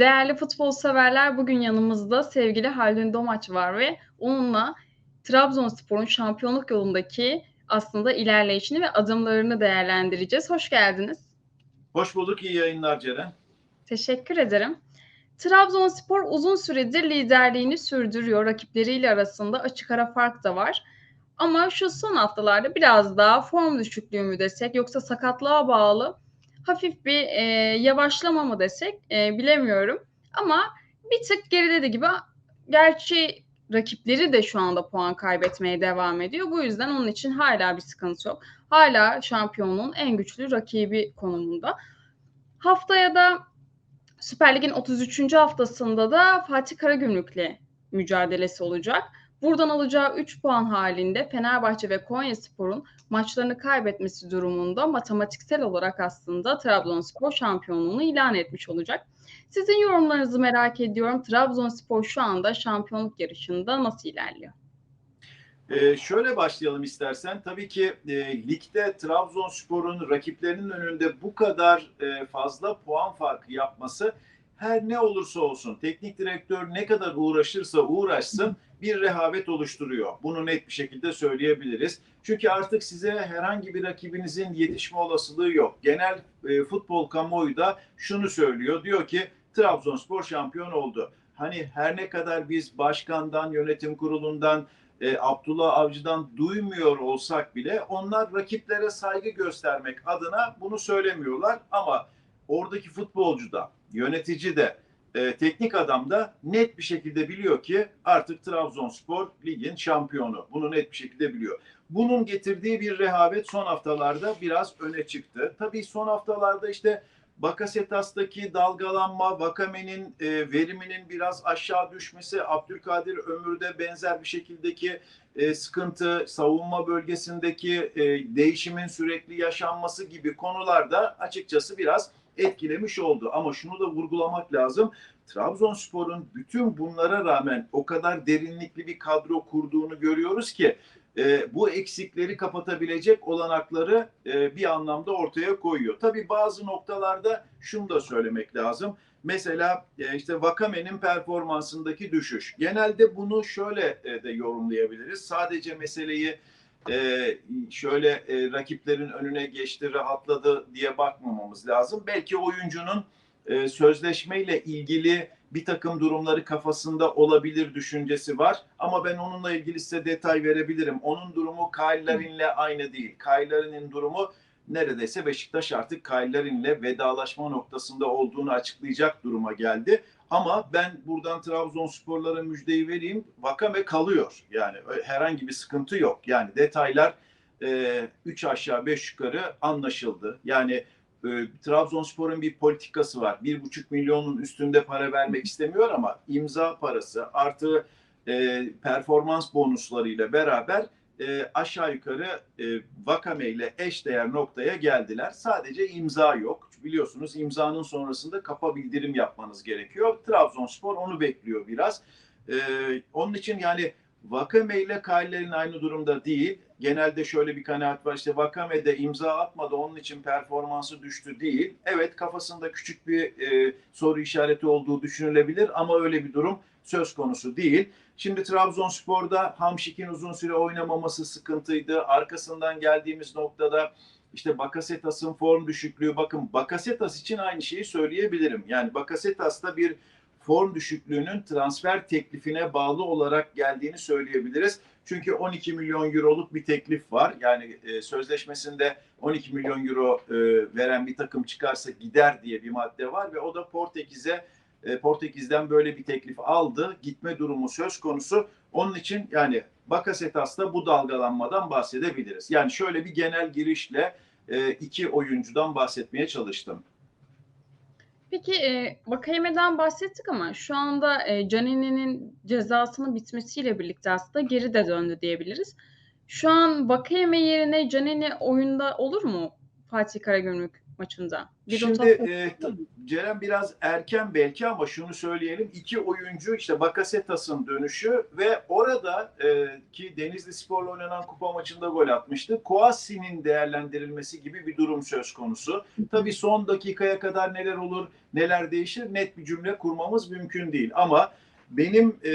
Değerli futbol severler, bugün yanımızda sevgili Haldun Domaç var ve onunla Trabzonspor'un şampiyonluk yolundaki aslında ilerleyişini ve adımlarını değerlendireceğiz. Hoş geldiniz. Hoş bulduk, iyi yayınlar Ceren. Teşekkür ederim. Trabzonspor uzun süredir liderliğini sürdürüyor. Rakipleriyle arasında açık ara fark da var. Ama şu son haftalarda biraz daha form düşüklüğü mü desek yoksa sakatlığa bağlı hafif bir e, yavaşlama mı desek e, bilemiyorum. Ama bir tık geride de gibi. Gerçi rakipleri de şu anda puan kaybetmeye devam ediyor. Bu yüzden onun için hala bir sıkıntı yok. Hala şampiyonun en güçlü rakibi konumunda. Haftaya da Süper Lig'in 33. haftasında da Fatih Karagümrük'le mücadelesi olacak. Buradan alacağı 3 puan halinde Fenerbahçe ve Konyaspor'un maçlarını kaybetmesi durumunda matematiksel olarak aslında Trabzonspor şampiyonluğunu ilan etmiş olacak. Sizin yorumlarınızı merak ediyorum. Trabzonspor şu anda şampiyonluk yarışında nasıl ilerliyor? Ee, şöyle başlayalım istersen. Tabii ki e, ligde Trabzonspor'un rakiplerinin önünde bu kadar e, fazla puan farkı yapması her ne olursa olsun teknik direktör ne kadar uğraşırsa uğraşsın bir rehavet oluşturuyor. Bunu net bir şekilde söyleyebiliriz. Çünkü artık size herhangi bir rakibinizin yetişme olasılığı yok. Genel e, futbol kamuoyu da şunu söylüyor. Diyor ki Trabzonspor şampiyon oldu. Hani her ne kadar biz başkandan, yönetim kurulundan, e, Abdullah Avcı'dan duymuyor olsak bile onlar rakiplere saygı göstermek adına bunu söylemiyorlar. Ama oradaki futbolcu da, yönetici de, e, teknik adam da net bir şekilde biliyor ki artık Trabzonspor ligin şampiyonu. Bunu net bir şekilde biliyor. Bunun getirdiği bir rehavet son haftalarda biraz öne çıktı. Tabii son haftalarda işte Bakasetas'taki dalgalanma, Vakame'nin e, veriminin biraz aşağı düşmesi, Abdülkadir Ömür'de benzer bir şekildeki e, sıkıntı, savunma bölgesindeki e, değişimin sürekli yaşanması gibi konularda açıkçası biraz etkilemiş oldu. Ama şunu da vurgulamak lazım. Trabzonspor'un bütün bunlara rağmen o kadar derinlikli bir kadro kurduğunu görüyoruz ki e, bu eksikleri kapatabilecek olanakları e, bir anlamda ortaya koyuyor. Tabii bazı noktalarda şunu da söylemek lazım. Mesela e, işte Vakame'nin performansındaki düşüş. Genelde bunu şöyle e, de yorumlayabiliriz. Sadece meseleyi e, şöyle e, rakiplerin önüne geçti, rahatladı diye bakmamamız lazım. Belki oyuncunun e, sözleşmeyle ilgili bir takım durumları kafasında olabilir düşüncesi var. Ama ben onunla ilgili size detay verebilirim. Onun durumu Kyle aynı değil. Kyle durumu neredeyse Beşiktaş artık Kyle vedalaşma noktasında olduğunu açıklayacak duruma geldi. Ama ben buradan Trabzonsporlara müjdeyi vereyim. Vakame kalıyor. Yani herhangi bir sıkıntı yok. Yani detaylar 3 e, aşağı 5 yukarı anlaşıldı. Yani e, Trabzonspor'un bir politikası var. Bir buçuk milyonun üstünde para vermek istemiyor ama imza parası artı e, performans bonuslarıyla beraber e, aşağı yukarı e, Vakame ile eşdeğer noktaya geldiler. Sadece imza yok. Biliyorsunuz imzanın sonrasında kapa bildirim yapmanız gerekiyor. Trabzonspor onu bekliyor biraz. E, onun için yani Vakame ile Kayler'in aynı durumda değil. Genelde şöyle bir kanaat var işte Vakame de imza atmadı onun için performansı düştü değil. Evet kafasında küçük bir e, soru işareti olduğu düşünülebilir ama öyle bir durum söz konusu değil. Şimdi Trabzonspor'da Hamşik'in uzun süre oynamaması sıkıntıydı. Arkasından geldiğimiz noktada işte Bakasetas'ın form düşüklüğü. Bakın Bakasetas için aynı şeyi söyleyebilirim. Yani Bakasetas'ta bir form düşüklüğünün transfer teklifine bağlı olarak geldiğini söyleyebiliriz. Çünkü 12 milyon euroluk bir teklif var. Yani e, sözleşmesinde 12 milyon euro e, veren bir takım çıkarsa gider diye bir madde var ve o da Portekiz'e e, Portekiz'den böyle bir teklif aldı. Gitme durumu söz konusu. Onun için yani Bakasetas'ta bu dalgalanmadan bahsedebiliriz. Yani şöyle bir genel girişle e, iki oyuncudan bahsetmeye çalıştım. Peki e, Vakayeme'den bahsettik ama şu anda e, Canini'nin cezasının bitmesiyle birlikte aslında geri de döndü diyebiliriz. Şu an Vakayeme yerine Canini oyunda olur mu Fatih Karagümrük maçında? Bir Şimdi e, Ceren biraz erken belki ama şunu söyleyelim. iki oyuncu işte Bakasetas'ın dönüşü ve orada e, ki Denizli Spor'la oynanan kupa maçında gol atmıştı. Kouassi'nin değerlendirilmesi gibi bir durum söz konusu. Tabii son dakikaya kadar neler olur, neler değişir net bir cümle kurmamız mümkün değil. Ama benim e,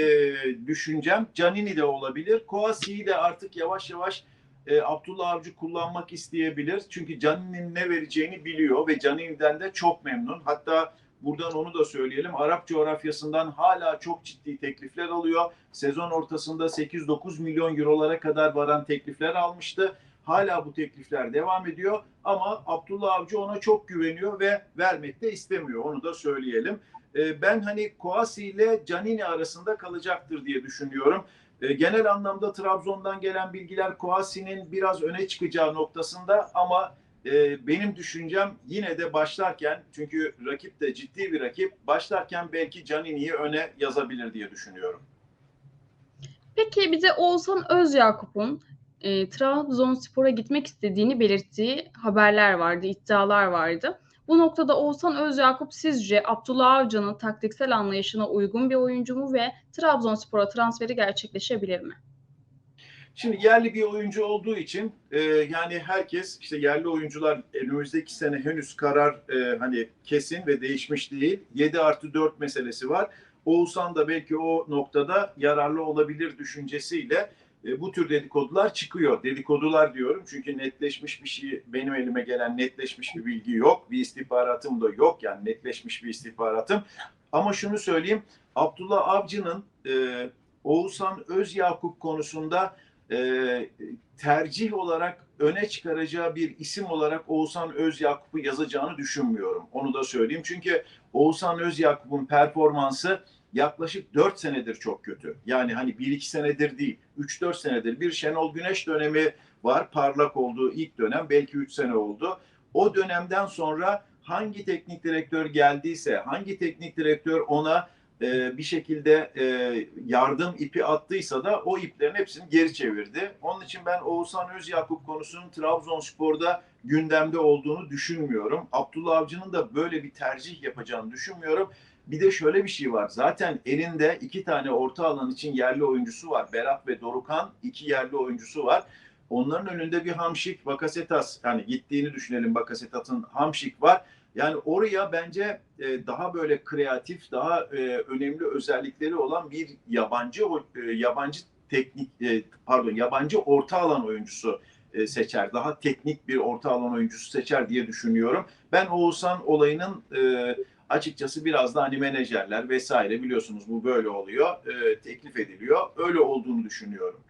düşüncem Canini de olabilir. Kouassi'yi de artık yavaş yavaş e, Abdullah Avcı kullanmak isteyebilir. Çünkü Canini'nin ne vereceğini biliyor ve Canini'den de çok memnun. Hatta buradan onu da söyleyelim. Arap coğrafyasından hala çok ciddi teklifler alıyor. Sezon ortasında 8-9 milyon eurolara kadar varan teklifler almıştı. Hala bu teklifler devam ediyor ama Abdullah Avcı ona çok güveniyor ve vermek de istemiyor. Onu da söyleyelim. E, ben hani Kouassi ile Canini arasında kalacaktır diye düşünüyorum. E, genel anlamda Trabzon'dan gelen bilgiler Kouassi'nin biraz öne çıkacağı noktasında ama e, benim düşüncem yine de başlarken çünkü rakip de ciddi bir rakip başlarken belki Canini'yi öne yazabilir diye düşünüyorum. Peki bize Oğuzhan Özyakup'un e, Trabzonspor'a gitmek istediğini belirttiği haberler vardı, iddialar vardı. Bu noktada Oğuzhan Özyakup sizce Abdullah Avcı'nın taktiksel anlayışına uygun bir oyuncu mu ve Trabzonspor'a transferi gerçekleşebilir mi? Şimdi yerli bir oyuncu olduğu için e, yani herkes işte yerli oyuncular önümüzdeki sene henüz karar e, hani kesin ve değişmiş değil. 7 artı 4 meselesi var. Oğuzhan da belki o noktada yararlı olabilir düşüncesiyle e, bu tür dedikodular çıkıyor. Dedikodular diyorum çünkü netleşmiş bir şey benim elime gelen netleşmiş bir bilgi yok. Bir istihbaratım da yok yani netleşmiş bir istihbaratım. Ama şunu söyleyeyim Abdullah Avcı'nın e, Oğuzhan Özyakup konusunda e, tercih olarak öne çıkaracağı bir isim olarak Oğuzhan Özyakup'u yazacağını düşünmüyorum. Onu da söyleyeyim. Çünkü Oğuzhan Özyakup'un performansı yaklaşık 4 senedir çok kötü. Yani hani 1-2 senedir değil, 3-4 senedir. Bir Şenol Güneş dönemi var, parlak olduğu ilk dönem. Belki 3 sene oldu. O dönemden sonra hangi teknik direktör geldiyse, hangi teknik direktör ona e, bir şekilde e, yardım ipi attıysa da o iplerin hepsini geri çevirdi. Onun için ben Oğuzhan Özyakup konusunun Trabzonspor'da gündemde olduğunu düşünmüyorum. Abdullah Avcı'nın da böyle bir tercih yapacağını düşünmüyorum. Bir de şöyle bir şey var. Zaten elinde iki tane orta alan için yerli oyuncusu var. Berat ve Dorukan iki yerli oyuncusu var. Onların önünde bir Hamşik, Bakasetas yani gittiğini düşünelim Bakasetas'ın Hamşik var. Yani oraya bence e, daha böyle kreatif, daha e, önemli özellikleri olan bir yabancı e, yabancı teknik pardon yabancı orta alan oyuncusu seçer. Daha teknik bir orta alan oyuncusu seçer diye düşünüyorum. Ben Oğuzhan olayının e, açıkçası biraz da hani menajerler vesaire biliyorsunuz bu böyle oluyor. E, teklif ediliyor. Öyle olduğunu düşünüyorum.